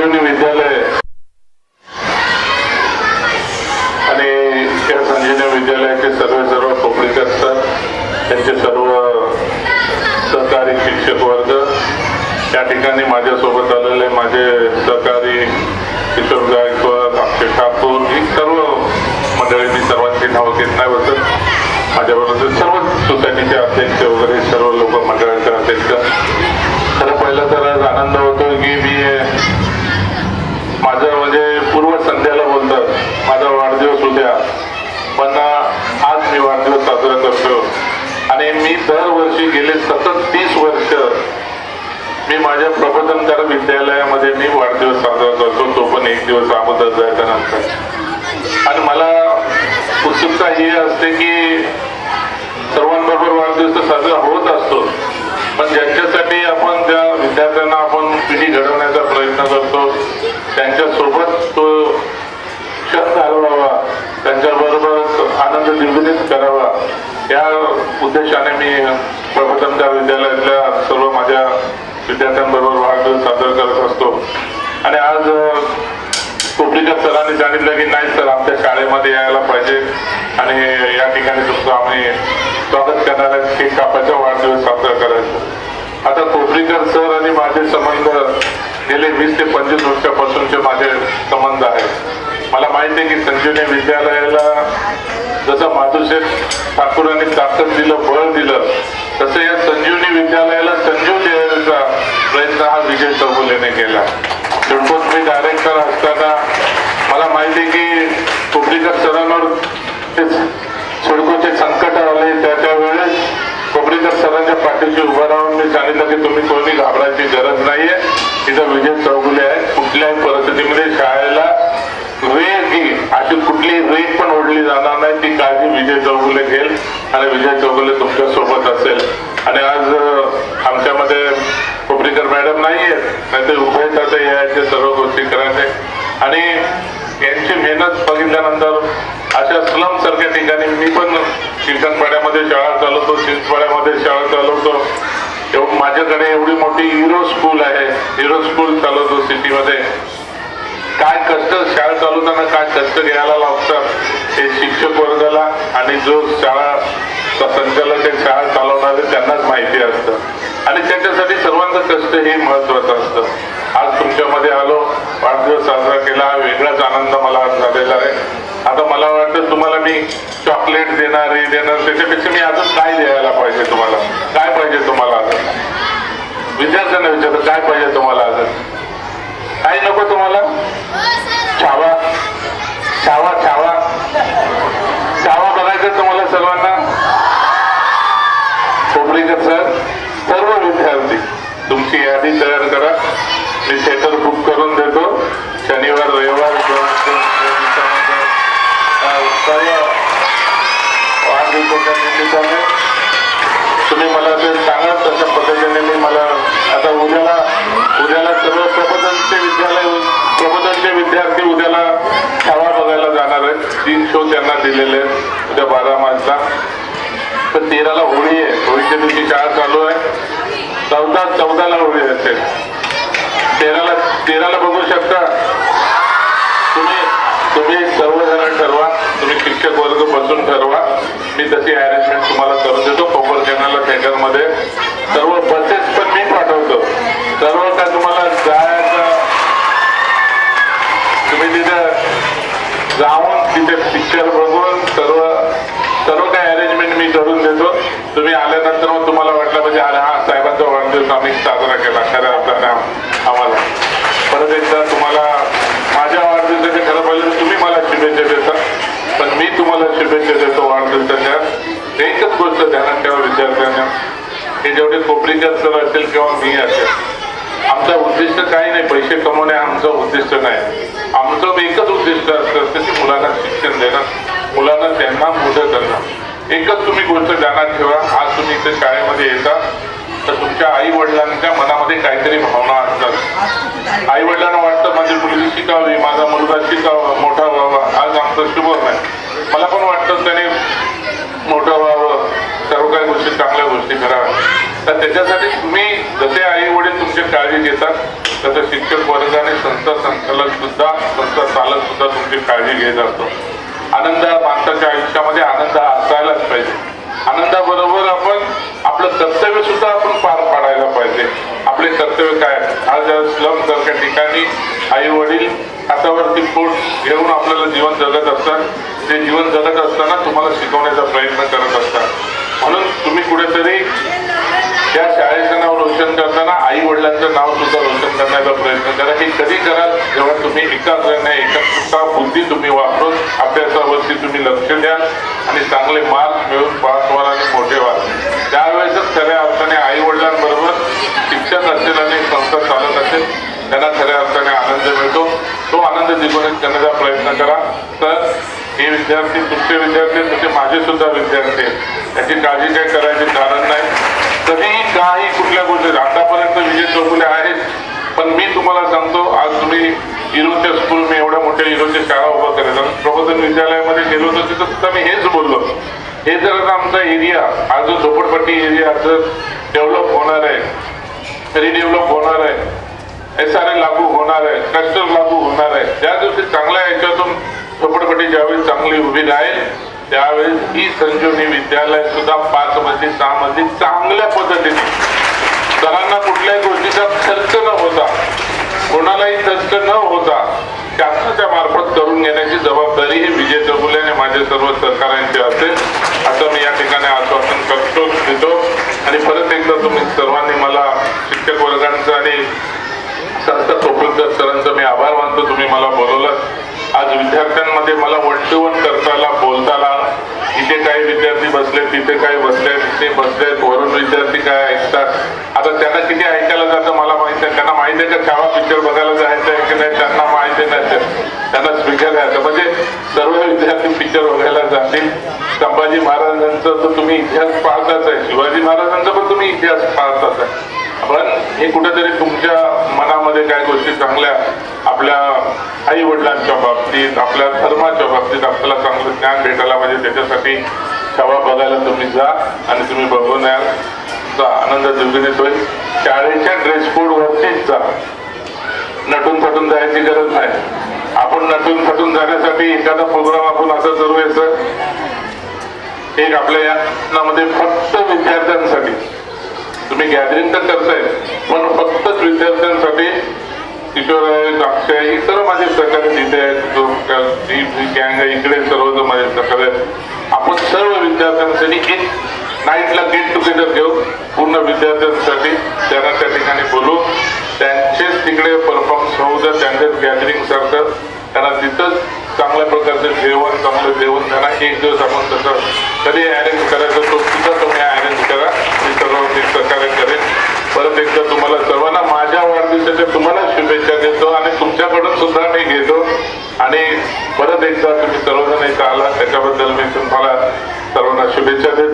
संजीवनी विद्यालय आणि त्या संजीवनी विद्यालयाचे सर्व सर्व कोपरीकर असतात. त्यांचे सर्व सहकारी शिक्षक वर्ग त्या ठिकाणी माझ्यासोबत आलेले माझे सहकारी किशोर गायकवाड अक्षय ठाकूर ही सर्व मंडळी मी सर्वांची नावं घेत नाही बसत. माझ्याबरोबर सर्व सोसायटीचे अध्यक्ष वगैरे गेले सतत तीस वर्ष मी माझ्या प्रबोधनकार विद्यालयामध्ये मी वाढदिवस साजरा करतो. तो पण एक दिवस अगोदर जायच्या नंतर आणि मला उत्सुकता ही असते की सर्वांबरोबर वाढदिवस तर साजरा होत असतो. पण ज्यांच्यासाठी आपण त्या विद्यार्थ्यांना आपण पिढी घडवण्याचा प्रयत्न करतो त्यांच्यासोबत तो क्षण घालवावा त्यांच्याबरोबर आनंद द्विगुणित करावा या उद्देशाने मी प्रबोधनकार विद्यालयातल्या सर्व माझ्या विद्यार्थ्यांबरोबर वाढदिवस साजरा करत असतो. आणि आज अ, सरांनी सांगितलं की नाही सर आमच्या शाळेमध्ये यायला पाहिजे. आणि या ठिकाणी तुमचं आम्ही स्वागत करणार आहे केक वाढदिवस साजरा करायचा. आता कोपरीकर सर आणि माझे संबंध गेले वीस ते पंचवीस वर्षापासूनचे माझे संबंध आहेत. मला माहिती आहे की संजीवनी विद्यालयाला जसं माधुशेठ ठाकूरांनी ताकद दिलं बळ दिलं तसं या संजीवनी विद्यालयाला संजीव देण्याचा प्रयत्न हा विजय चौगुलेने केला. शेवटून मी डायरेक्टर असताना मला माहिती आहे की कोबडीच्या सरांवर ते सिडकोचे संकट आले त्याच्या वेळेस कोबडीकर सरांच्या पाठीशी उभं राहून मी सांगितलं की तुम्ही कोणी घाबरायची गरज नाहीये. इथं विजय चौगुले आहे कुठल्याही परिस्थितीमध्ये शाळेला रेग ही अशी कुठली रेग पण ओढली जाणार नाही. ती काळजी विजय चौगुले घेईल आणि विजय चौगुले तुमच्यासोबत असेल. आणि आज आमच्यामध्ये कोपरीकर मॅडम नाही आहेत. नाही ते उभे जाते यायचे सर्व गोष्टी करायचे आणि यांची मेहनत बघितल्यानंतर अशा स्लम सारख्या ठिकाणी मी पण चिंतनपाड्यामध्ये शाळा चालवतो चिंचपाड्यामध्ये शाळा चालवतो. माझ्याकडे एवढी मोठी हिरो स्कूल आहे. हिरो स्कूल चालवतो सिटीमध्ये. काय कष्ट शाळा चालवताना काय कष्ट घ्यायला लागतात ते शिक्षक वर्गाला आणि जो शाळा संचालक आहे शाळा चालवणारे त्यांनाच माहिती असतं. आणि त्याच्यासाठी सर्वांचं कष्ट हे महत्वाचं असतं. आज तुमच्यामध्ये आलो वाढदिवस साजरा केला हा वेगळाच आनंद मला झालेला आहे. आता मला वाटतं तुम्हाला मी चॉकलेट देणार हे देणार त्याच्यापेक्षा मी अजून काय द्यायला पाहिजे तुम्हाला? काय पाहिजे तुम्हाला? विद्यार्थ्यांना Sawah. छावा बघायला जाणार आहेत. तीन शो त्यांना दिलेले आहेत. उद्या बारा मार्चला. तर तेराला होळी आहे. होळीच्या दिवशी शाळा चालू आहे. चौदा चौदाला होळी असेल तेराला तेराला बघू शकता. तुम्ही तुम्ही सर्वजण ठरवा. तुम्ही शिक्षक वर्ग बसून ठरवा. मी तशी अरेंजमेंट तुम्हाला करून देतो. कोपर चॅनल थिएटरमध्ये सर्व साहेबांचा वाढदिवस आम्ही साजरा केला. खऱ्या अर्थाने आम्हाला. परत एकदा तुम्हाला माझ्या वाढदिवसाच्या खरं पाहिजे तुम्ही मला शुभेच्छा देता पण मी तुम्हाला शुभेच्छा देतो वाढदिवसाच्या. एकच गोष्ट ध्यानात ठेवा विद्यार्थ्यांना हे जेवढे कोपरीकर सर असेल किंवा मी असेल आमचा उद्दिष्ट काही नाही. पैसे कमवणे आमचं उद्दिष्ट नाही. आमचं एकच उद्दिष्ट असतं की मुलांना शिक्षण देणं मुलांना त्यांना मोठं करणं. एकच तुम्ही गोष्ट ध्यानात ठेवा. आज तुम्ही इथे शाळेमध्ये येता तर तुमच्या आई वडिलांच्या मनामध्ये काहीतरी भावना असतात. आई वडिलांना वाटतं माझी मुलगी शिकावी माझा मुलगा शिकावा मोठा व्हावा. आज आमचं शुभ नाही. मला पण वाटतं त्याने मोठं व्हावं. सर्व काही गोष्टी चांगल्या गोष्टी कराव्या. तर त्याच्यासाठी तुम्ही जसे आई वडील तुमची काळजी घेतात तसं शिक्षक वर्गाने संस्था संचालक सुद्धा संस्था चालक सुद्धा तुमची काळजी घेत असतो. आनंद हा माणसाच्या आयुष्यामध्ये आनंद हा असायलाच पाहिजे. आनंदाबरोबर आपण आपलं कर्तव्य सुद्धा आपण पार पाडायला पाहिजे. आपले कर्तव्य काय? आज स्लम सारख्या ठिकाणी आई वडील हातावरती पोट घेऊन आपल्याला जीवन जगत असतात. ते जीवन जगत असताना तुम्हाला शिकवण्याचा प्रयत्न करत असतात. म्हणून तुम्ही कुठेतरी त्या शाळेचं नाव रोशन करताना आई वडिलांचं नाव सुद्धा रोशन करण्याचा प्रयत्न करा. हे कधी कराल? जेव्हा तुम्ही एकाग्रने एकत्रिता बुद्धी तुम्ही वापरून अभ्यासावरती तुम्ही लक्ष द्याल आणि चांगले मार्क मिळून पास व्हाल आणि मोठे व्हाल. त्यावेळेसच खऱ्या अर्थाने आई वडिलांबरोबर शिक्षक असेल आणि संस्था चालत असेल त्यांना खऱ्या अर्थाने आनंद मिळतो. तो आनंद जीवनात करण्याचा प्रयत्न करा. तर हे विद्यार्थी तुमचे विद्यार्थी तसे माझे सुद्धा विद्यार्थी आहेत. याची काळजी काही करायची कारण नाही. कधीही काही कुठल्या गोष्टी आतापर्यंत विजय चौगुले आहेत पण मी तुम्हाला सांगतो आज तुम्ही इरोच्या स्कूल मी एवढ्या मोठ्या इरोच्या शाळा उभा करत प्रबोधन विद्यालयामध्ये गेलो होतो तिथं सुद्धा मी हेच बोललो. हे जर आता आमचा एरिया हा जो झोपडपट्टी एरिया जर डेव्हलप होणार आहे रिडेव्हलप होणार आहे एस आर ए लागू होणार आहे क्लस्टर लागू होणार आहे ज्या दिवशी चांगल्या याच्यातून झोपडपट्टी ज्यावेळी चांगली उभी राहील त्यावेळेस ही संजीवनी विद्यालय सुद्धा पाच मध्ये सहा मध्ये चांगल्या पद्धतीने सरांना कुठल्याही गोष्टीचा खर्च न होता कोणालाही खर्च न होता शासनाच्या मार्फत करून घेण्याची जबाबदारी ही विजय चौगुले आणि माझ्या सर्व सरकारांची असेल असं मी या ठिकाणी आश्वासन करतो देतो. आणि परत एकदा तुम्ही सर्वांनी मला शिक्षक वर्गांचं आणि संत चोपडकर सरांचं मी आभार मानतो. तुम्ही मला बोलवलं. आज विद्यार्थ्यांमध्ये मला वन टू वन करताना इथे काही विद्यार्थी बसले तिथे काही बसले तिथे बसले वरून विद्यार्थी काय ऐकतात? आता त्यांना किती ऐकायला जातं मला माहिती आहे त्यांना माहिती आहे का छावा पिक्चर बघायला जायचं आहे की नाही? त्यांना माहिती नाही. त्यांना स्पीकर घ्यायचं म्हणजे सर्व विद्यार्थी पिक्चर बघायला जातील. संभाजी महाराजांचं तर तुम्ही इतिहास पाहताच आहे. शिवाजी महाराजांचा पण तुम्ही इतिहास पाहताच आहे. पण हे कुठेतरी तुमच्या मनामध्ये काय गोष्टी चांगल्या आपल्या आई वडिलांच्या बाबतीत आपल्या धर्माच्या बाबतीत आपल्याला चांगलं ज्ञान भेटायला पाहिजे. त्याच्यासाठी शाळा बघायला तुम्ही जा आणि तुम्ही बघून याल. तुमचा आनंद द्विगुणित होईल शाळेच्या ड्रेस कोड वरतीच जा. नटून थटून जायची गरज नाही. आपण नटून थटून जाण्यासाठी एखादा प्रोग्राम आपण असं करूयाचं. एक आपल्या यामध्ये फक्त विद्यार्थ्यांसाठी. तुम्ही गॅदरिंग तर करताय पण फक्तच विद्यार्थ्यांसाठी किशोर आहे अक्षय आहे, इतर सर्व माझे सहकारी तिथे आहेत गँग आहे इकडे सर्व माझे प्रकार आहेत आपण सर्व विद्यार्थ्यांसाठी एक नाईटला गेट टुगेदर घेऊ पूर्ण विद्यार्थ्यांसाठी त्यांना त्या ठिकाणी बोलू. त्यांचेच तिकडे परफॉर्मन्स होऊ द्या त्यांचेच गॅदरिंग सारखं. त्यांना तिथंच चांगल्या प्रकारचं जेवण चांगलं जेवण त्यांना एक दिवस आपण तसं कधी अरेंज करायचं तो सुद्धा तुम्ही अरेंज करा. मी सर्व करेन. परत एकदा तुम्हाला सर्वांना माझ्या वाढदिवसाच्या तुम्हाला शुभेच्छा देतो आणि तुमच्याकडून सुद्धा मी घेतो. आणि परत एकदा तुम्ही सर्वजण इथं आला त्याच्याबद्दल मी तुम्हाला सर्वांना शुभेच्छा देतो.